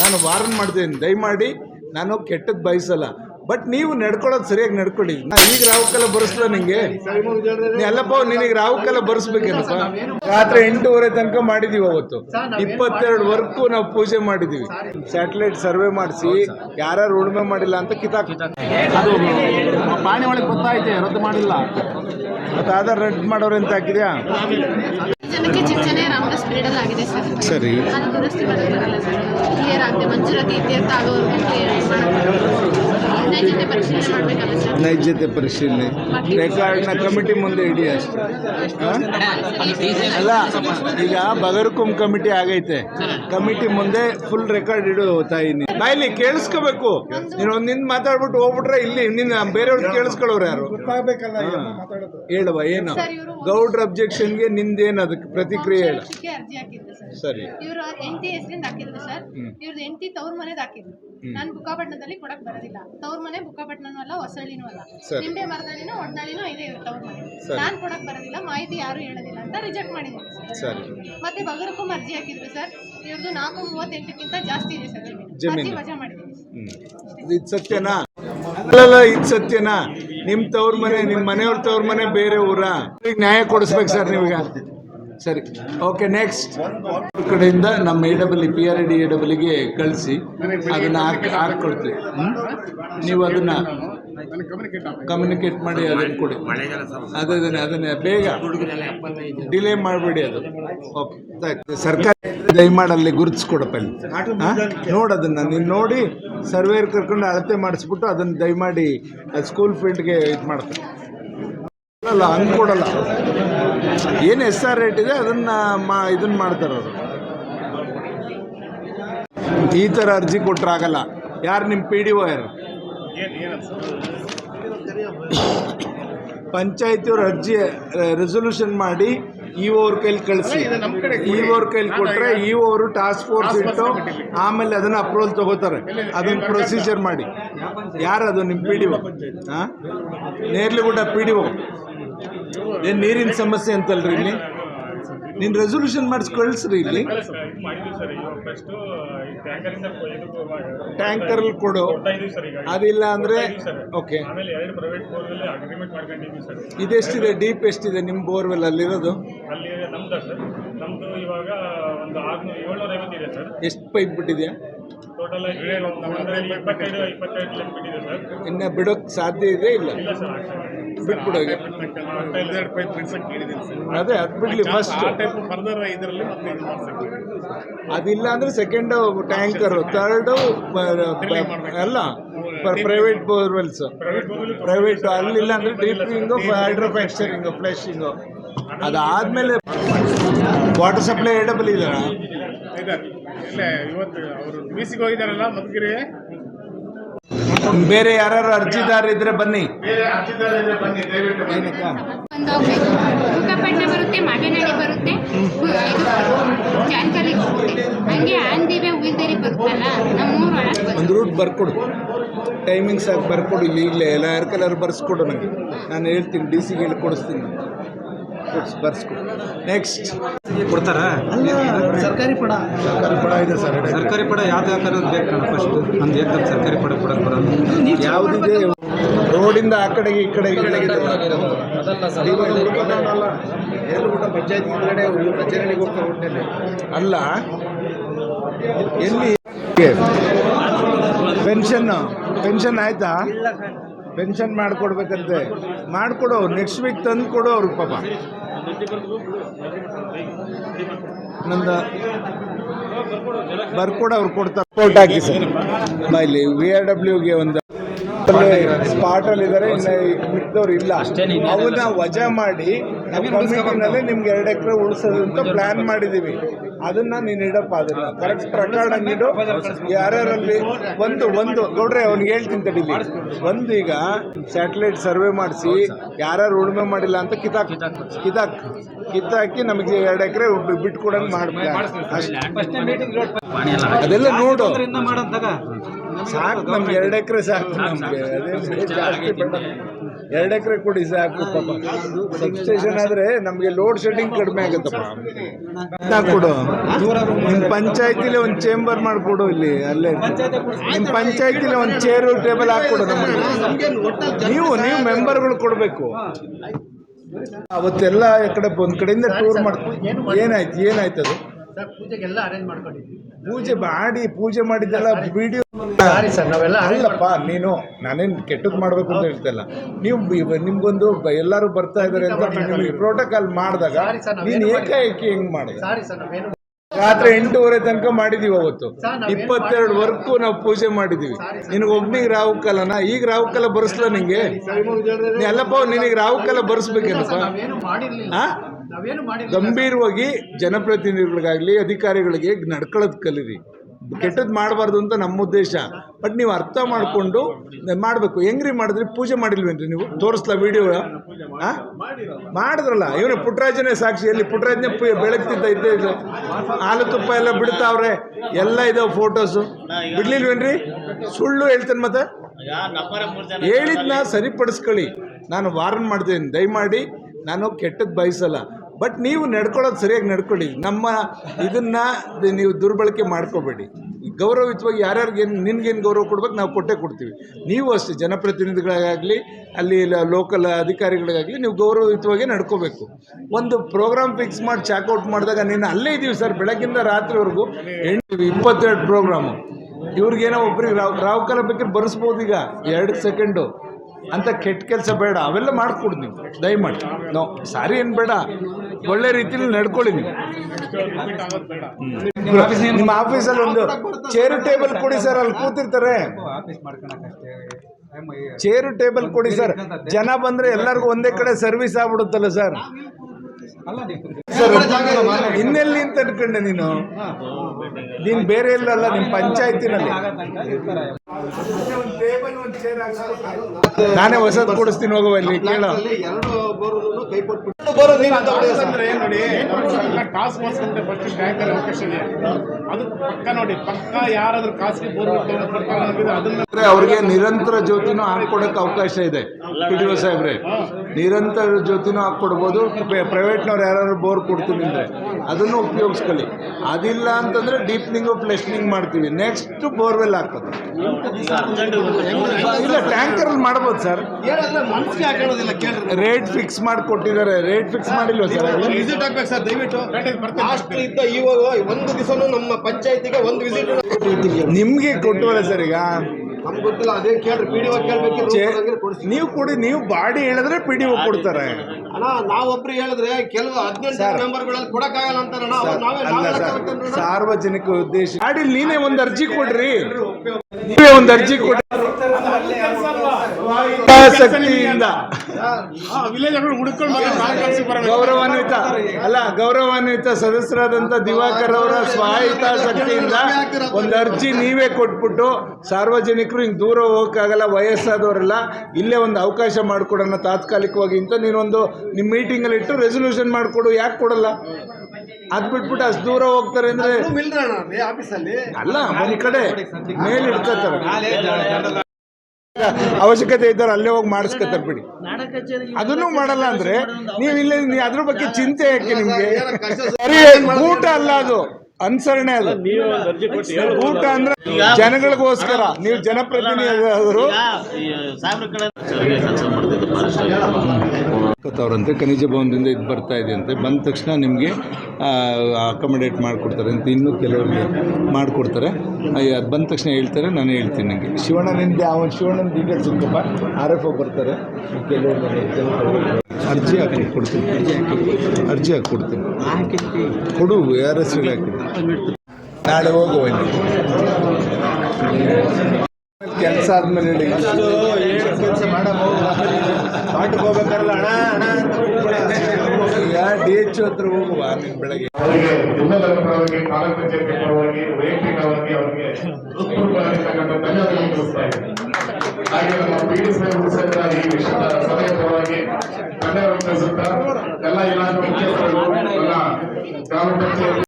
ನಾನು ವಾರ್ನ್ ಮಾಡ್ತೀನಿ. ದಯಮಾಡಿ ನಾನು ಕೆಟ್ಟದ್ದು ಬಯಸಲ್ಲ. ಬಟ್ ನೀವು ನಡ್ಕೊಳ್ಳೋದು ಸರಿಯಾಗಿ ನಡ್ಕೊಳ್ಳಿ. ನಾ ಈಗ ರಾಹುಕಲ್ಲ ಬರೆಸ್ಲ ನಿಂಗೆ? ಅಲ್ಲಪ್ಪ ನಿನಗೆ ರಾಹುಕಲ್ಲ ಬರ್ಸ್ಬೇಕೇನಪ್ಪ? ರಾತ್ರಿ ಎಂಟೂವರೆ ತನಕ ಮಾಡಿದೀವಿ ಅವತ್ತು. ಇಪ್ಪತ್ತೆರಡು ವರ್ಕು ನಾವು ಪೂಜೆ ಮಾಡಿದೀವಿ. ಸ್ಯಾಟಲೈಟ್ ಸರ್ವೆ ಮಾಡಿಸಿ ಯಾರ್ಯಾರು ಉಳುಮೆ ಮಾಡಿಲ್ಲ ಅಂತ ಕಿತಾಕ್ ಪಾಣಿ ಒಳಗೆ ಗೊತ್ತಾಯ್ತೆ ರದ್ದು ಮಾಡಿಲ್ಲ. ಮತ್ತೆ ಆಧಾರ್ ರೆಡ್ ಮಾಡೋರು ಅಂತ ಹಾಕಿದ್ಯಾ? ಜನಕ್ಕೆ ಚಿಂತನೆ ರಾಮದಾಸ್ ಪೀರಿಯಡ್ ಆಗಿದೆ ಸರ್. ಸರಿ. ಅದು ದುರಸ್ತಿ ಮಾಡೋದು ಬರಲ್ಲ ಸರ್. ಕ್ಲಿಯರ್ ಆಗಿದೆ. ಮಂಜೂರಾತಿ ಇತ್ಯರ್ಥ ಆಗೋವರೆಗೂ ಕ್ಲಿಯರ್ ಮಾಡಕ್ಕೆ ನೈಜತೆ ಪರಿಶೀಲನೆ ಮಾಡಬೇಕಲ್ಲ ಸರ್ ನೈಜತೆ ಪರಿಶೀಲನೆ ರೆಕಾರ್ಡ್ನ ಕಮಿಟಿ ಮುಂದೆ ಇಡಿ ಅಷ್ಟೇ ಹಾ? ಅಲ್ಲ ಈಗ ಬಗರ್ಕುಂ ಕಮಿಟಿ ಆಗೈತೆ ಕಮಿಟಿ ಮುಂದೆ ಫುಲ್ ರೆಕಾರ್ಡ್ ಇಡು ತಾಯಿನಿ ನೀನು. ಬಾಯಲ್ಲಿ ಕೇಳಿಸ್ಕೋಬೇಕು ನೀನು ಒಂದ್ ನಿಂದು ಮಾತಾಡ್ಬಿಟ್ಟು ಹೋಗ್ಬಿಟ್ರೆ ಇಲ್ಲಿ ನಿನ್ನ ಬೇರೆಯವ್ರು ಕೇಳಿಸ್ಕೊಳ್ಳೋರು ಯಾರು ಹೇಳುವ ಏನು ಗೌಡ್ರ ಅಬ್ಜೆಕ್ಷನ್ಗೆ ನಿಂದೇನು ಅದಕ್ಕೆ ಪ್ರತಿಕ್ರಿಯೆ ಹೇಳಿ ಅರ್ಜಿ ಹಾಕಿದ್ರು ಸರ್ ಸರಿ ಇವರು ಎಂಟಿ ಹೆಸರಿಂದ ಹಾಕಿದ್ರು ಸರ್. ಇವ್ರದ್ದು ಎಂಟಿ ತವ್ರ ಮನೆದು ಹಾಕಿದ್ರು ನಾನು ಬುಕ್ಕಾಪಟ್ಟಣದಲ್ಲಿ ಕೊಡಕ್ ಬರೋದಿಲ್ಲ. ತವ್ರ ಮನೆ ಬುಕ್ಕಾಪಟ್ಟಣನೂ ಅಲ್ಲ ಹೊಸಳಿನೂ ಅಲ್ಲ. ಸರಿ. ನಿಂಬೆ ಮರದಳ್ಳಿನೂ ಒಡ್ನಳ್ಳಿನೂ ಇದೆ ಇವ್ರ ತವ್ರ ಮನೆ. ಸರಿ. ನಾನು ಕೊಡಕ್ ಬರೋದಿಲ್ಲ ಮಾಹಿತಿ ಯಾರು ಹೇಳೋದಿಲ್ಲ ಅಂತ ರಿಜೆಕ್ಟ್ ಮಾಡಿದ್ದೀನಿ ಸರ್. ಸರಿ ಮತ್ತೆ ಬಗರಕ್ಕೂ ಅರ್ಜಿ ಹಾಕಿದ್ರು ಸರ್. ಇವ್ರದ್ದು ನಾಲ್ಕು ಮೂವತ್ತೆಂಟಕ್ಕಿಂತ ಜಾಸ್ತಿ ಇದೆ ಸರ್ ಜಮೀನು. ಜಮೀನು. ಅರ್ಜಿ ವಜಾ ಮಾಡಿದ್ದೀನಿ ಹ್ಮ್. ಇದು ಸತ್ಯನಾ? ಅಲ್ಲಲ್ಲ ಇದು ಸತ್ಯನಾ? ನಿಮ್ ತವ್ರ ಮನೆ ನಿಮ್ ಮನೆಯವ್ರ ತವ್ರ ಮನೆ ಬೇರೆ ಊರ? ನ್ಯಾಯ ಕೊಡಿಸ್ಬೇಕು ಸರ್ ನೀವೀಗ. ಸರಿ. ಓಕೆ ನೆಕ್ಸ್ಟ್ ಕಡೆಯಿಂದ ನಮ್ಮ A double P R D A ಡಬಲ್ಗೆ ಕಳಿಸಿ. ಅದನ್ನ ಹಾಕಿ ಹಾಕ್ಕೊಳ್ತೀವಿ? ನೀವು ಅದನ್ನ ಕಮ್ಯುನಿಕೇಟ್ ಮಾಡಿ ಅದನ್ನು ಕೊಡಿ. ಅದನ್ನ ಅದನ್ನ. ಬೇಗ. ಡಿಲೇ ಮಾಡಬೇಡಿ ಅದು. ಓಕೆ ಸರ್ಕಾರ ದಯಮಾಡಿ ಮಾಡಲ್ಲಿ ಗುರುತಿಸ್ಕೊಡಪ್ಪ ಅಲ್ಲಿ ಹಾ? ನೋಡು ಅದನ್ನ. ನೀನು ನೋಡಿ ಸರ್ವೇರ್ ಕರ್ಕೊಂಡು ಅಳತೆ ಮಾಡಿಸ್ಬಿಟ್ಟು ಅದನ್ನ ದಯಮಾಡಿ ಸ್ಕೂಲ್ ಫೀಲ್ಡ್ಗೆ ಇದು ಮಾಡ್ತಾರೆ ಅಲ್ಲ ಹಂಗೆ ಏನು ಎಸ್ ಆರ್ ರೇಟ್ ಇದೆ ಅದನ್ನು ಮಾ ಇದನ್ನು ಮಾಡ್ತಾರೆ ಅವರು. ಈ ಥರ ಅರ್ಜಿ ಕೊಟ್ಟರಾಗಲ್ಲ ಆಗಲ್ಲ. ಯಾರು ನಿಮ್ಮ ಪಿ ಡಿ ಒ ಯಾರು? ಪಂಚಾಯತಿಯವ್ರ ಅರ್ಜಿ ರೆಸೊಲ್ಯೂಷನ್ ಮಾಡಿ ಇ ಅವ್ರ ಕೈಲಿ ಕಳಿಸಿ. ಇ ಅವ್ರ ಕೈಲಿ ಕೊಟ್ಟರೆ ಇ ಅವರು ಟಾಸ್ಕ್ ಫೋರ್ಸ್ ಇಟ್ಟು ಆಮೇಲೆ ಅದನ್ನು ಅಪ್ರೂವಲ್ ತಗೋತಾರೆ. ಅದನ್ನು ಪ್ರೊಸೀಜರ್ ಮಾಡಿ. ಯಾರು ಅದು ನಿಮ್ಮ ಪಿ ಡಿ ಒ ಹಾಂ ನೇರ್ಲಿಗುಡ್ಡ ಪಿ ಡಿ ಒ ಏನು ನೀರಿನ ಸಮಸ್ಯೆ ಅಂತಲ್ರಿ ಇಲ್ಲಿ? ನೀನು ರೆಸೊಲ್ಯೂಷನ್ ಮಾಡಿಸಿ ಕಳಿಸ್ರಿ ಇಲ್ಲಿ. ಟ್ಯಾಂಕರಲ್ಲಿ ಕೊಡು. ಅದಿಲ್ಲ ಅಂದರೆ ಓಕೆ ಇದೆಷ್ಟಿದೆ? ಡೀಪ್ ಎಷ್ಟಿದೆ ನಿಮ್ಮ ಬೋರ್ವೆಲ್ ಅಲ್ಲಿರೋದು ಎಷ್ಟು ಪೈಪ್ ಬಿಟ್ಟಿದೆಯಾ? ಇನ್ನು ಬಿಡೋಕ್ಕೆ ಸಾಧ್ಯ ಇದೆ ಇಲ್ಲ? ಬಿಟ್ಬಿಡು ಅದೇ ಅದು ಬಿಡ್ಲಿ ಫಸ್ಟ್ ಅದಿಲ್ಲ ಅಂದ್ರೆ ಸೆಕೆಂಡ್ ಟ್ಯಾಂಕರ್ ಥರ್ಡ್ ಅಲ್ಲ ಪ್ರೈವೇಟ್ ಬೋರ್ವೆಲ್ಸ್ ಪ್ರೈವೇಟ್ ಅಲ್ಲಿಲ್ಲ ಅಂದ್ರೆ ಡೀಪಿಂಗು ಹೈಡ್ರೋ ಫ್ಯಾಕ್ಚರಿಂಗ್ ಫ್ಲೆಶಿಂಗು ಅದಾದ್ಮೇಲೆ ವಾಟರ್ ಸಪ್ಲೈ ಡಬಲ್ ಇದೆಯಾ ಇದ್ದಾರೆ ಇಲ್ಲ ಇವತ್ತು ಅವರು ಬೀಸಿಗೆ ಹೋಗಿದ್ದಾರಲ್ಲ ಮಧುಗಿರಿ ಬೇರೆ ಯಾರು ಅರ್ಜಿದಾರ ಇದ್ರೆ ಬನ್ನಿ ಒಂದು ಹೋಗ್ಬೇಕು ಬುಕ್ಕಾಪಟ್ಟಣ ಬರುತ್ತೆ ಮಾಗನಹಳ್ಳಿ ಬರುತ್ತೆ ಇದು ಜಾನ್ಕಲ್ಲಿ ಬರುತ್ತೆ. ಹಂಗೆ ಆಂದಿವೆ ಉಯಿಲ್ದೇರಿ ಬರುತ್ತಲ್ಲ ನಮ್ಮೂರು ಒಳಗೆ ಬರುತ್ತೆ ಒಂದು ರೂಟ್ ಬರ್ಕೊಡು. ಟೈಮಿಂಗ್ಸ್ ಆಗಿ ಬರ್ಕೊಡು ಇಲ್ಲಿ ಇಲ್ಲೇ. ಎಲ್ಲ ಯಾರ ಕಲರ್ ಬರ್ಸ್ಕೊಡು ನನಗೆ ನಾನು ಹೇಳ್ತೀನಿ ಡಿ ಸಿಗೆ ಹೇಳಿ ಕೊಡಿಸ್ತೀನಿ. ನಾನು ಕೊಡ್ಸಿ ನೆಕ್ಸ್ಟ್ ಕೊಡ್ತಾರ? ಸರ್ಕಾರಿ ಪಡ. ಸರ್ಕಾರಿ ಪಡ ಇದೆ ಸರ್ ಸರ್ಕಾರಿ ಪಡ ಯಾವ್ದು ಯಾಕಂದ್ರೆ ಬೇಕು ಕಣ ಫಸ್ಟ್ ನಮ್ದು ಏಕದಮ್ ಸರ್ಕಾರಿ ಪಡ ಕೊಡಕ್ಕೆ ಬರೋದು. ಯಾವುದಿದೆ ರೋಡಿಂದ ಆ ಕಡೆಗೆ ಈ ಕಡೆ ಈ ಕಡೆಗೆ ಪಂಚಾಯತ್ ಹಿಂದ್ಗಡೆ ಕಚೇರಿಗೆ ಹೋಗ್ತಾ ಹೋಟೆಲ್ ಅಲ್ಲ ಎಲ್ಲಿ? ಪೆನ್ಷನ್ ಪೆನ್ಷನ್ ಆಯ್ತಾ? ಪೆನ್ಷನ್ ಮಾಡಿಕೊಡ್ಬೇಕಂತೆ. ಮಾಡಿಕೊಡು ನೆಕ್ಸ್ಟ್ ವೀಕ್ ತಂದು ಕೊಡು ಅವ್ರಿಗೆ ಪಾಪ. ನಂದ ಬರ್ಕೊಡ ಅವ್ರು ಕೊಡ್ತಾರೆ. ಕೋಟ್ ಹಾಕಿ ಸರ್. ಇಲ್ಲಿ ವಿ ಆರ್ ಡಬ್ಲ್ಯೂಗೆ ಒಂದು ಸ್ಪಾಟ್ ಅಲ್ಲಿ ಇದಾರೆ ಇನ್ನು ಮಿಕ್ದವ್ರು ಇಲ್ಲ. ಅವನ್ನ ವಜಾ ಮಾಡಿ ಕಮಿಟಿನಲ್ಲಿ ನಿಮ್ಗೆ ಎರಡು ಎಕರೆ ಉಳಿಸೋದು ಅಂತ ಪ್ಲಾನ್ ಮಾಡಿದೀವಿ. ಅದನ್ನ ನೀನು ಇಡಪ್ಪ ಅದನ್ನ. ಕರೆಕ್ಟ್ ರೆಕಾರ್ಡ್ ನೀಡು ಯಾರ್ಯಾರಲ್ಲಿ ಒಂದು ಒಂದು ಗೌಡ್ರೆ ಅವ್ನಿಗೆ ಹೇಳ್ತೀನಿ ತಡೀಲಿ ಒಂದು ಈಗ ಸ್ಯಾಟಲೈಟ್ ಸರ್ವೆ ಮಾಡಿಸಿ ಯಾರ್ಯಾರು ಉಳುಮೆ ಮಾಡಿಲ್ಲ ಅಂತ ಕಿತಾಕ್. ಕಿತಾಕ್. ಕಿತ್ತಾಕಿ ನಮಗೆ ಎರಡು ಎಕರೆ ಬಿಟ್ಕೊಡಂಗೆ ಮಾಡ್ಬೇಕು ಅದೆಲ್ಲ ನೋಡು. ಸಾಕು, ನಮ್ಗೆ ಎರಡು ಎಕರೆ ಸಾಕು ನಮ್ಗೆ. ಅದೇ ಜಾಸ್ತಿ ಎರಡು ಎಕರೆ ಕೊಡಿ ಸಾಕು ಸ್ಟೇಷನ್ ಸಬ್ಸ್ಟೇಷನ್ ಆದ್ರೆ ನಮ್ಗೆ ಲೋಡ್ ಶೆಡ್ಡಿಂಗ್ ಕಡಿಮೆ ಆಗುತ್ತಪ್ಪ ನಾ ಕೊಡು. ನಿಮ್ ಪಂಚಾಯತಿಲಿ ಒಂದು ಚೇಂಬರ್ ಮಾಡ್ಕೊಡು ಇಲ್ಲಿ ಅಲ್ಲೇ ನಿಮ್ ಪಂಚಾಯತಿಲಿ ಒಂದು ಚೇರು ಟೇಬಲ್ ಹಾಕೊಡು ನಮಗೆ. ನೀವು ನೀವು ಮೆಂಬರ್ಗಳು ಕೊಡಬೇಕು. ಅವತ್ತೆಲ್ಲ ಈ ಕಡೆ ಒಂದ್ ಕಡೆಯಿಂದ ಟೂರ್ ಮಾಡ್ಕೊಂಡು ಏನಾಯ್ತು ಏನಾಯ್ತು ಅದು? ಸರ್ ಪೂಜೆಗೆಲ್ಲ ಅರೇಂಜ್ ಮಾಡ್ಕೊಂಡಿದ್ವಿ ಪೂಜೆ ಮಾಡಿ ಪೂಜೆ ಮಾಡಿದ್ದೆಲ್ಲ ವಿಡಿಯೋ ಸಾರಿ ಸರ್ ನಾವೆಲ್ಲ ಅಲ್ಲಪ್ಪ ನೀನು ನಾನೇನು ಕೆಟ್ಟದ್ದು ಮಾಡಬೇಕು ಅಂತ ಹೇಳ್ತಿಲ್ಲ ನೀವು ನಿಮ್ಗೊಂದು ಬ- ಎಲ್ಲರೂ ಬರ್ತಾ ಇದಾರೆ ಅಂತ ನಿಮಗೆ ಪ್ರೋಟೋಕಾಲ್ ಮಾಡಿದಾಗ ನೀನ್ ನಾವೇನು ನೀನು ಏಕಾಏಕಿ ಹೆಂಗ್ ಮಾಡಿ ಸಾರಿ ಸರ್ ನಾವೇನು ರಾತ್ರಿ ಎಂಟೂವರೆ ತನಕ ಮಾಡಿದೀವಿ ಅವತ್ತು. ನಾವೇನು ಇಪ್ಪತ್ತೆರಡು ವರ್ಕು ನಾವು ಪೂಜೆ ಮಾಡಿದೀವಿ. ನಿನಗೆ ಒಬ್ನಿಗೆ ರಾಹುಕಾಲನ ಈಗ ರಾಹುಕಾಲ ಬರ್ಸ್ಲ ನಿಂಗೆ? ನೀ ಅಲ್ಲಪ್ಪ ನಿನಗೆ ರಾಹುಕಾಲ ಬರ್ಸ್ಬೇಕೇನಪ್ಪ? ನಾವೇನು ಮಾಡಿರ್ಲಿಲ್ಲ. ಆ? ನಾವೇನು ಮಾಡಿರ್ಲಿಲ್ಲ ಗಂಭೀರವಾಗಿ ಜನಪ್ರತಿನಿಧಿಗಳಿಗಾಗ್ಲಿ ಅಧಿಕಾರಿಗಳಿಗೆ ನಡ್ಕೊಳ್ಳೋದು ಕಲೀರಿ. ಕೆಟ್ಟದ್ದು ಮಾಡಬಾರ್ದು ಅಂತ ನಮ್ಮ ಉದ್ದೇಶ. ಬಟ್ ನೀವು ಅರ್ಥ ಮಾಡಿಕೊಂಡು ಮಾಡಬೇಕು. ಹೆಂಗ್ರಿ ಮಾಡಿದ್ರಿ? ಪೂಜೆ ಮಾಡಿಲ್ವೇನ್ರಿ ನೀವು? ತೋರಿಸ್ಲಾ ವಿಡಿಯೋ ಮಾಡಿದ್ರಲ್ಲ. ಇವನು ಪುಟ್ಟರಾಜನೇ ಸಾಕ್ಷಿ. ಎಲ್ಲಿ ಪುಟ್ಟರಾಜನೇ ಬೆಳಗ್ತಿದ್ದ ಇದ್ದೇ ಇಲ್ಲ ಹಾಲು ತುಪ್ಪ ಎಲ್ಲ ಬಿಡ್ತಾವ್ರೆ. ಎಲ್ಲ ಇದಾವೆ ಫೋಟೋಸು ಬಿಡ್ಲಿಲ್ವೇನ್ರಿ? ಸುಳ್ಳು ಹೇಳ್ತೇನೆ ಮತ್ತೆ? ಹೇಳಿದ್ನ ಸರಿಪಡಿಸ್ಕೊಳ್ಳಿ. ನಾನು ವಾರನ್ ಮಾಡ್ತೀನಿ. ದಯಮಾಡಿ ನಾನು ಕೆಟ್ಟದ್ದು ಬಯಸಲ್ಲ. ಬಟ್ ನೀವು ನಡ್ಕೊಳ್ಳೋದು ಸರಿಯಾಗಿ ನಡ್ಕೊಳ್ಳಿ. ನಮ್ಮ ಇದನ್ನ ನೀವು ದುರ್ಬಳಕೆ ಮಾಡ್ಕೋಬೇಡಿ. ಗೌರವಯುತವಾಗಿ ಯಾರ್ಯಾರಿಗೇನು ನಿನ್ಗೇನು ಗೌರವ ಕೊಡ್ಬೇಕು ನಾವು ಕೊಟ್ಟೇ ಕೊಡ್ತೀವಿ. ನೀವು ಅಷ್ಟೇ ಜನಪ್ರತಿನಿಧಿಗಳಿಗಾಗಲಿ, ಅಲ್ಲಿ ಲೋಕಲ್ ಅಧಿಕಾರಿಗಳಿಗಾಗಲಿ ನೀವು ಗೌರವಯುತವಾಗಿ ನಡ್ಕೋಬೇಕು. ಒಂದು ಪ್ರೋಗ್ರಾಮ್ ಫಿಕ್ಸ್ ಮಾಡಿ ಚಾಕೌಟ್ ಮಾಡಿದಾಗ ನೀನು ಅಲ್ಲೇ ಇದ್ದೀವಿ ಸರ್. ಬೆಳಗ್ಗಿಂದ ರಾತ್ರಿವರೆಗೂ ಎಂಟು, ಇಪ್ಪತ್ತೆರಡು ಪ್ರೋಗ್ರಾಮು ಇವ್ರಿಗೇನೋ ಒಬ್ರಿಗೆ ರಾವ್ ರಾವ್ಕಾಲ ಬೇಕಾದ್ರೆ ಬರೆಸ್ಬೋದು ಈಗ. ಎರಡು ಸೆಕೆಂಡು ಅಂತ ಕೆಟ್ಟ ಕೆಲಸ ಬೇಡ. ಅವೆಲ್ಲ ಮಾಡ್ಕೊಡು ನೀವು. ದಯಮಾಡಿ. ನೋ, ಸಾರಿ ಏನು ಬೇಡ. ಒಳ್ಳೆ ರೀತಿಲಿ ನಡ್ಕೊಳ್ಳಿ ನೀವು ನಿಮ್ಮ ಆಫೀಸಲ್ಲಿ ಒಂದು ಚೇರ್ ಟೇಬಲ್ ಕೊಡಿ ಸರ್ ಅಲ್ಲಿ ಕೂತಿರ್ತಾರೆ. ಚೇರ್ ಟೇಬಲ್ ಕೊಡಿ ಸರ್ ಜನ ಬಂದ್ರೆ ಎಲ್ಲರಿಗೂ ಒಂದೇ ಕಡೆ ಸರ್ವಿಸ್ ಆಗ್ಬಿಡುತ್ತಲ್ಲ ಸರ್ ಇನ್ನೆಲ್ಲಿ ಅಂತ ಅನ್ಕೊಂಡೆ ನೀನು ನೀನ್ ಬೇರೆ ಎಲ್ಲಲ್ಲ ನಿಮ್ ಪಂಚಾಯತಿನಲ್ಲಿ. ನಾನೇ ಹೊಸದ್ ಕೊಡಿಸ್ತೀನಿ ಹೋಗುವ ಇಲ್ಲಿ ಕೇಳ. ಟಾಸ್ಕ್ ಫೋರ್ಸ್ ಅಂತ ಫಸ್ಟ್ ಬ್ಯಾಂಕಲ್ಲಿ ಅವಕಾಶ ಇದೆ ಅದು ಪಕ್ಕ ನೋಡಿ ಪಕ್ಕ ಯಾರಾದ್ರೂ ಖಾಸಗಿ ಬೋರ್ ಅದನ್ನ ಅಂದ್ರೆ ಅವ್ರಿಗೆ ನಿರಂತರ ಜ್ಯೋತಿನೂ ಹಾಕೊಡಕ್ ಅವಕಾಶ ಇದೆ. ಪಿ ಡಿ ಒ ಸಾಹೇಬ್ರೆ. ನಿರಂತರ ಜ್ಯೋತಿನೂ ಹಾಕೊಡ್ಬೋದು ಹಾಕ್ಕೊಡ್ಬೋದು ಪ್ರೈವೇಟ್ನವ್ರು ಯಾರು ಬೋರ್ ಕೊಡ್ತೀನಿ ಅಂದ್ರೆ ಅದನ್ನು ಉಪಯೋಗಿಸ್ಕೊಳ್ಳಿ. ಅದಿಲ್ಲ ಅಂತಂದ್ರೆ ಡೀಪ್ನಿಂಗು ಫ್ಲೆಶ್ನಿಂಗ್ ಮಾಡ್ತೀವಿ. ನೆಕ್ಸ್ಟ್ ಬೋರ್ವೆಲ್ ಹಾಕೋದು ಇಲ್ಲ ಟ್ಯಾಂಕರಲ್ಲಿ ಮಾಡ್ಬೋದು ಸರ್. ರೇಟ್ ಫಿಕ್ಸ್ ಮಾಡಿ ಕೊಟ್ಟಿದ್ದಾರೆ ರೇಟ್ ಫಿಕ್ಸ್ ಮಾಡಿಲ್ವ ಸರ್? ವಿಸಿಟ್ ಸರ್ ದಯವಿಟ್ಟು. ಲಾಸ್ಟ್ ಇದ್ದ ಇವಾಗ ಒಂದು ದಿವಸನೂ ನಮ್ಮ ಪಂಚಾಯತಿಗೆ ಒಂದು ವಿಸಿಟ್ ನಿಮಗೆ ಕೊಟ್ಟವಲ್ಲ ಸರ್ ಈಗ? ನಮ್ಗೆ ಗೊತ್ತಿಲ್ಲ ಅದೇ ಕೇಳ್ರಿ ಪಿ ಡಿ ಒ ನೀವು ಕೊಡಿ ನೀವು ಬಾಡಿ ಹೇಳಿದ್ರೆ ಪಿ ಡಿ ಒ ಕೊಡ್ತಾರೆ. ಅಣ್ಣ ನಾವೊಬ್ರು ಹೇಳಿದ್ರೆ ಕೆಲವು ಹದಿನೆಂಟು ಮೆಂಬರ್ಗಳಲ್ಲಿ ಕೊಡಕ್ಕಾಗಲ್ಲ ಅಂತಾರಣ್ಣ. ಅವ್ರು ನಾವೇ ಅಲ್ಲ ನಾವೇ ಸರ್ ಹಾಕ್ಬೇಕಂದ್ರಣ್ಣ. ಸಾರ್ವಜನಿಕ ಉದ್ದೇಶ. ಮಾಡಿ ನೀನೇ ಒಂದು ಅರ್ಜಿ ಕೊಡ್ರಿ. ನೀವೇ ಒಂದು ಅರ್ಜಿ ಕೊಡ್ರಿ. ಶಕ್ತಿಯಿಂದ ಗೌರವಾನ್ವಿತ ಅಲ್ಲ ಗೌರವಾನ್ವಿತ ಸದಸ್ಯರಾದಂಥ ದಿವಾಕರ್ ಅವರ ಸ್ವಾಯತ್ತ ಶಕ್ತಿಯಿಂದ ಒಂದು ಅರ್ಜಿ ನೀವೇ ಕೊಟ್ಬಿಟ್ಟು ಸಾರ್ವಜನಿಕರು ಹಿಂಗೆ ದೂರ ಹೋಗೋಕ್ಕಾಗಲ್ಲ ವಯಸ್ಸಾದವರೆಲ್ಲ ಇಲ್ಲೇ ಒಂದು ಅವಕಾಶ ಮಾಡಿಕೊಡೋಣ ತಾತ್ಕಾಲಿಕವಾಗಿ ಅಂತ ನೀನೊಂದು ನಿಮ್ಮ ಮೀಟಿಂಗಲ್ಲಿ ಇಟ್ಟು ರೆಸೊಲ್ಯೂಷನ್ ಮಾಡಿಕೊಡು ಯಾಕೆ ಕೊಡಲ್ಲ? ಅದ್ ಬಿಟ್ಬಿಟ್ಟು ಅಷ್ಟು ದೂರ ಹೋಗ್ತಾರೆ ಅಂದ್ರೆ ಅಲ್ಲ. ಒಂದ್ ಕಡೆ ಮೇಲೆ ಇಡ್ಕೋತಾರೆ ಅವಶ್ಯಕತೆ ಇದ್ದಾರೆ ಅಲ್ಲೇ ಹೋಗಿ ಮಾಡಿಸ್ಕೊತಾರೆ ಬಿಡಿ ಅದನ್ನು ಮಾಡಲ್ಲ ಅಂದ್ರೆ ನೀವು ಇಲ್ಲ ಅದ್ರ ಬಗ್ಗೆ ಚಿಂತೆ ಯಾಕೆ ನಿಮ್ಗೆ? ಸರಿ ಊಟ ಅಲ್ಲ ಅದು ಅನುಸರಣೆ ಅದು. ಊಟ ಅಂದ್ರೆ ಜನಗಳಿಗೋಸ್ಕರ ನೀವು ಜನಪ್ರತಿನಿಧಿಯಾದವರು ಅವರಂತೆ ಖನಿಜ ಭವನದಿಂದ ಇದು ಬರ್ತಾ ಇದೆ ಅಂತೆ. ಬಂದ ತಕ್ಷಣ ನಿಮಗೆ ಅಕಾಮಿಡೇಟ್ ಮಾಡಿಕೊಡ್ತಾರೆ ಅಂತ ಇನ್ನೂ ಕೆಲವರಿಗೆ ಮಾಡಿಕೊಡ್ತಾರೆ. ಅದು ಬಂದ ತಕ್ಷಣ ಹೇಳ್ತಾರೆ ನಾನು ಹೇಳ್ತೀನಿ ನನಗೆ ಶಿವಣ್ಣನಿಂದ ಅವನು ಶಿವಣ್ಣನ ಡೀಟೇಲ್ಸ್ ಉಂಟಪ್ಪ? ಆರ್ ಎಫ್ ಒ ಬರ್ತಾರೆ. ಕೆಲವರು ಅರ್ಜಿ ಹಾಕಿ ಕೊಡ್ತೀನಿ. ಅರ್ಜಿ ಹಾಕಿ. ಕೊಡ್ತೀನಿ. ಕೊಡು ಯಾರ ಹೆಸರಿಗೆ ಹಾಕಿದ್ದೀನಿ ನಾಳೆ ಹೋಗುವ ಕೆಲಸ ಆದ್ಮೇಲೆ ಹೇಳಿ. ಕೆಲಸ ಡಿ ಹತ್ರ ಹೋಗುವ ನೀನು ಬೆಳಗ್ಗೆ. ಅವರಿಗೆ ಜಿಲ್ಲಾ ಪರವಾಗಿ ವೈಯಕ್ತಿಕವಾಗಿ ಅವರಿಗೆ ಹಾಗೆ ನಮ್ಮ ಪಿ ಡಿ ಈ ವಿಷಯದ ಸಭೆಯ